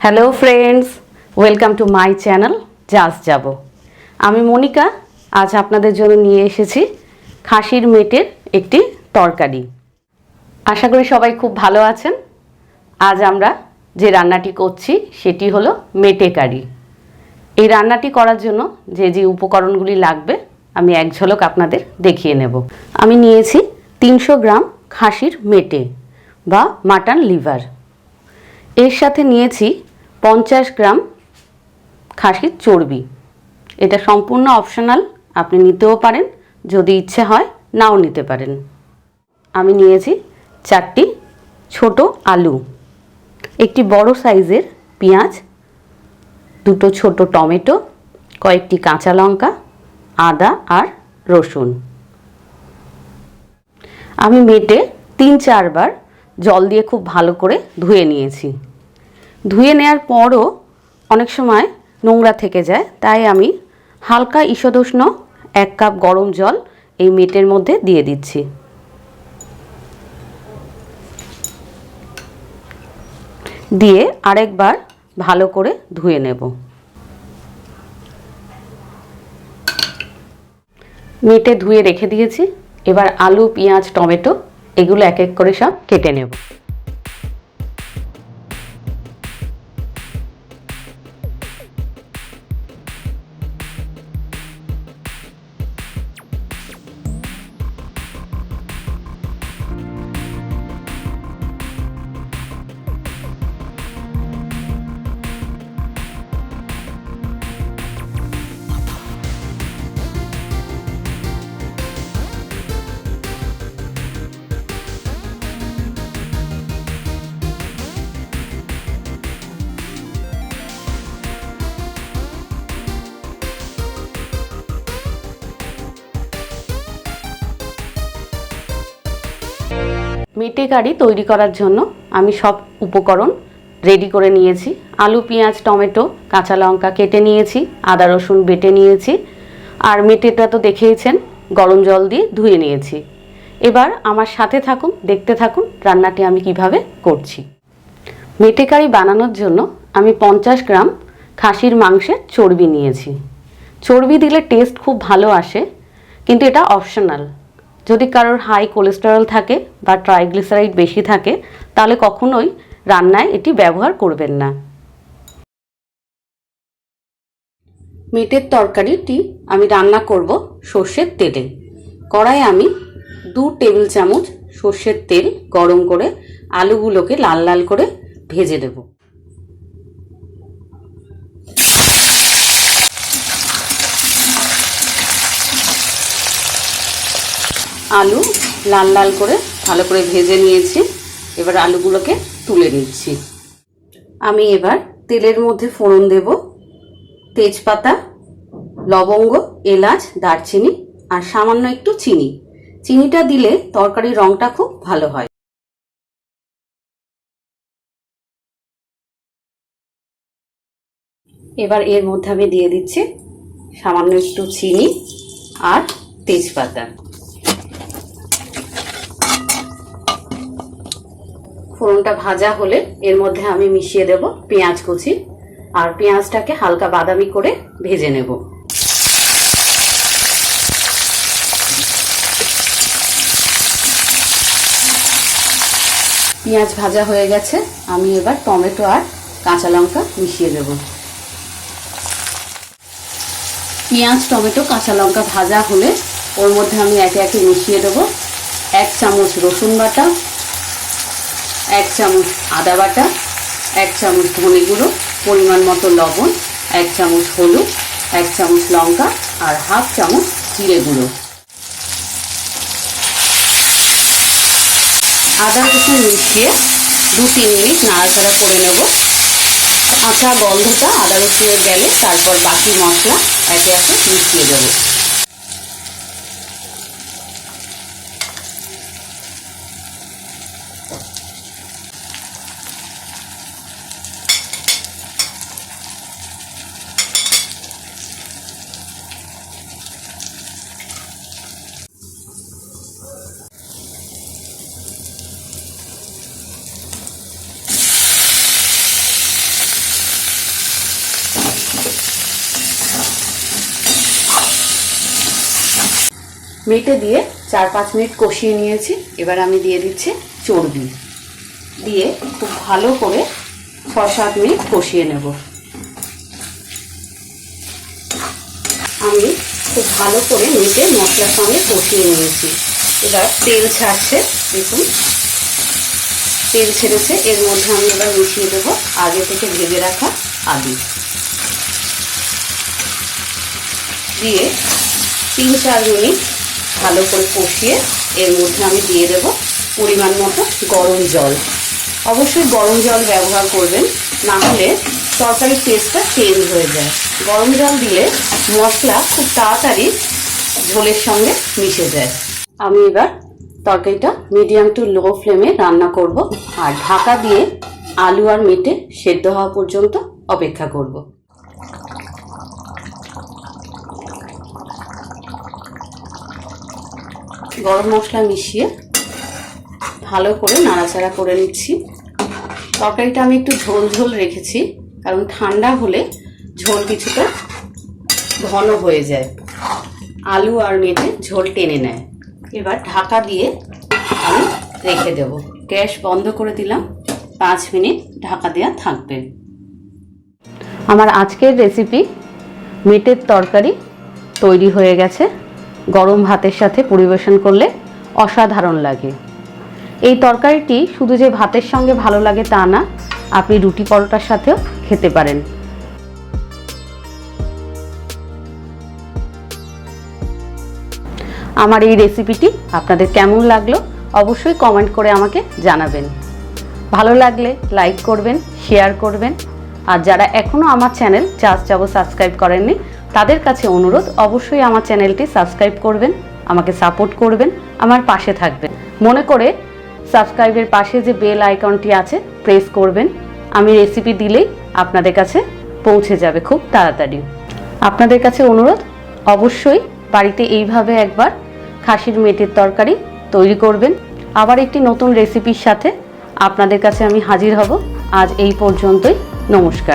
Hello friends welcome to my channel জাস যাব আমি মনিকা, আজ আপনাদের জন্য নিয়ে এসেছি খাসির মেটের একটি তরকারি। আশা করি সবাই খুব ভালো আছেন। আজ আমরা যে রান্নাটি করছি, সেটি হলো মেটে কারি। এই রান্নাটি করার জন্য যে যে উপকরণগুলি লাগবে, আমি এক ঝলক আপনাদের দেখিয়ে নেব। আমি নিয়েছি তিনশো গ্রাম খাসির মেটে বা মাটন লিভার। এর সাথে নিয়েছি পঞ্চাশ গ্রাম খাসির চর্বি। এটা সম্পূর্ণ অপশনাল, আপনি নিতেও পারেন, যদি ইচ্ছে হয় নাও নিতে পারেন। আমি নিয়েছি চারটি ছোট আলু, একটি বড় সাইজের পেঁয়াজ, দুটো ছোট টমেটো, কয়েকটি কাঁচা লঙ্কা, আদা আর রসুন। আমি মেটে তিন চারবার জল দিয়ে খুব ভালো করে ধুয়ে নিয়েছি। ধুয়ে নেওয়ার পরও অনেক সময় নোংরা থেকে যায়, তাই আমি হালকা ঈষদুষ্ণ এক কাপ গরম জল এই মেটের মধ্যে দিয়ে দিচ্ছি। দিয়ে আরেকবার ভালো করে ধুয়ে নেব। মেটে ধুয়ে রেখে দিয়েছি। এবার আলু পেঁয়াজ টমেটো এগুলো এক এক করে সব কেটে নেব। মেটে কারি তৈরি করার জন্য আমি সব উপকরণ রেডি করে নিয়েছি। আলু, পেঁয়াজ, টমেটো, কাঁচা লঙ্কা কেটে নিয়েছি, আদা, রসুন বেটে নিয়েছি আর মেটেটা তো দেখেইছেন গরম জল দিয়ে ধুয়ে নিয়েছি। এবার আমার সাথে থাকুন, দেখতে থাকুন রান্নাটি আমি কীভাবে করছি। মেটে কারি বানানোর জন্য আমি পঞ্চাশ গ্রাম খাসির মাংসের চর্বি নিয়েছি। চর্বি দিলে টেস্ট খুব ভালো আসে, কিন্তু এটা অপশনাল যদি কারোর হাই কোলেস্টেরল থাকে বা ট্রাইগ্লিসারাইড বেশি থাকে, তাহলে কখনোই রান্নায় এটি ব্যবহার করবেন না। মেটের তরকারিটি আমি রান্না করব সর্ষের তেলে। কড়াই আমি দু টেবিল চামচ সর্ষের তেল গরম করে আলুগুলোকে লাল লাল করে ভেজে দেব আলু লাল লাল করে ভালো করে ভেজে নিয়েছি। এবার আলুগুলোকে তুলে নিচ্ছি। আমি এবার তেলের মধ্যে ফোড়ন দেব। তেজপাতা, লবঙ্গ, এলাচ, দারচিনি আর সামান্য একটু চিনি। চিনিটা দিলে তরকারির রংটা খুব ভালো হয়। এবার এর মধ্যে আমি দিয়ে দিচ্ছি সামান্য একটু চিনি আর তেজপাতা। ফোড়নটা ভাজা হলে এর মধ্যে আমি মিশিয়ে দেব পেঁয়াজ কুচি আর পেঁয়াজটাকে হালকা বাদামি করে ভেজে নেব। পেঁয়াজ ভাজা হয়ে গেছে, আমি এবার টমেটো আর কাঁচা লঙ্কা মিশিয়ে দেব। পেঁয়াজ, টমেটো, কাঁচা লঙ্কা ভাজা হলে ওর মধ্যে আমি একে একে মিশিয়ে দেব। এক চামচ রসুন বাটা এক চামচ আদা বাটা, এক চামচ ধনে গুঁড়ো, পরিমাণ মতো লবণ, এক চামচ হলুদ, এক চামচ লঙ্কা আর হাফ চামচ জিরে গুঁড়ো। আদা রসুন মিশিয়ে দু তিন মিনিট নাড়াচাড়া করে নেব। আঁচা গন্ধটা আদা রসুনের গেলে তারপর বাকি মশলা একে একে মিশিয়ে দেবো। মেটে দিয়ে চার পাঁচ মিনিট কষিয়ে নিয়েছি। এবার আমি দিয়ে দিচ্ছি চর্বি। দিয়ে খুব ভালো করে ছ সাত মিনিট কষিয়ে নেব। আমি খুব ভালো করে মেটে মশলার সঙ্গে কষিয়ে নিয়েছি। এবার তেল ছাড়ছে, দেখুন। তেল ছেড়েছে, এর মধ্যে আমি এবার মিশিয়ে দেবো আগে থেকে ভেজে রাখা আলু। দিয়ে তিন চার মিনিট ভালো করে কষিয়ে এর মধ্যে আমি দিয়ে দেব পরিমাণ মতো গরম জল। অবশ্যই গরম জল ব্যবহার করবেন, না হলে তরকারির টেস্টটা চেঞ্জ হয়ে যায়। গরম জল দিলে মশলা খুব তাড়াতাড়ি ঝোলের সঙ্গে মিশে যায়। আমি এবার তরকারিটা মিডিয়াম টু লো ফ্লেমে রান্না করব, আর ঢাকা দিয়ে আলু আর মেটে সেদ্ধ হওয়া পর্যন্ত অপেক্ষা করব। গরম মশলা মিশিয়ে ভালো করে নাড়াচাড়া করে নিচ্ছি। তরকারিটা আমি একটু ঝোল ঝোল রেখেছি, কারণ ঠান্ডা হলে ঝোল কিছুটা ঘন হয়ে যায়। আলু আর মেটে ঝোল টেনে নেয়। এবার ঢাকা দিয়ে আমি রেখে দেব। গ্যাস বন্ধ করে দিলাম, পাঁচ মিনিট ঢাকা দেওয়া থাকবে। আমার আজকের রেসিপি মেটের তরকারি তৈরি হয়ে গেছে। গরম ভাতের সাথে পরিবেশন করলে অসাধারণ লাগে। এই তরকারিটি শুধু যে ভাতের সঙ্গে ভালো লাগে তা না, আপনি রুটি পরোটার সাথেও খেতে পারেন। আমার এই রেসিপিটি আপনাদের কেমন লাগল অবশ্যই কমেন্ট করে আমাকে জানাবেন। ভালো লাগলে লাইক করবেন, শেয়ার করবেন। আর যারা এখনও আমার চ্যানেল চাষ যাব সাবস্ক্রাইব করেননি তাদের কাছে অনুরোধ, অবশ্যই আমার চ্যানেলটি সাবস্ক্রাইব করবেন, আমাকে সাপোর্ট করবেন, আমার পাশে থাকবেন। মনে করে সাবস্ক্রাইবের পাশে যে বেল আইকনটি আছে, প্রেস করবেন। আমি রেসিপি দিলেই আপনাদের কাছে পৌঁছে যাবে খুব তাড়াতাড়ি। আপনাদের কাছে অনুরোধ, অবশ্যই বাড়িতে এইভাবে একবার খাসির মেটের তরকারি তৈরি করবেন। আবার একটি নতুন রেসিপির সাথে আপনাদের কাছে আমি হাজির হব। আজ এই পর্যন্তই, নমস্কার।